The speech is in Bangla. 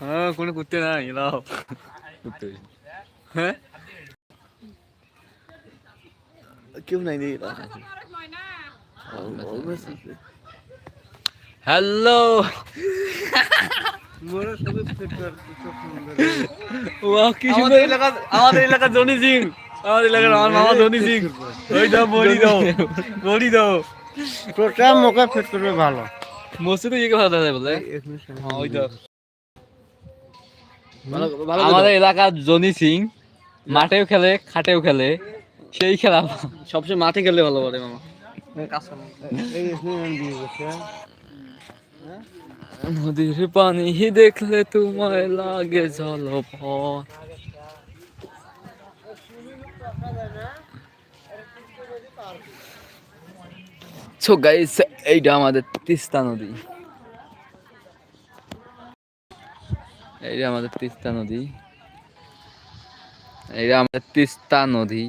হ্যাঁ কোনো কুত্তে নাই লাও কুত্তে হ্যাঁ? কেউ নাই রে হ্যালো। কি সুন্দর। এলাকা আমাদের এলাকা ধনী সিং। আমাদের এলাকার আমার মামা ধনী সিং। ওই দাও বড়ি দাও বড়ি দাও। প্রোটাম মোকা ফিট করবে ভালো। মসজিদে ইয়ে ভালো যায় বলে। হ্যাঁ, ওই দাও আমাদের এলাকার জনি সিং মাঠেও খেলে খাটেও খেলে সেই খেলা। সবসময় মাঠে খেললে ভালো বলে মামা এই নদীর পানি দেখলে তোমায় লাগে জলপথ। সো গাইস এইটা আমাদের তিস্তা নদী। এইটা আমাদের তিস্তা নদী। এইটা আমাদের তিস্তা নদী।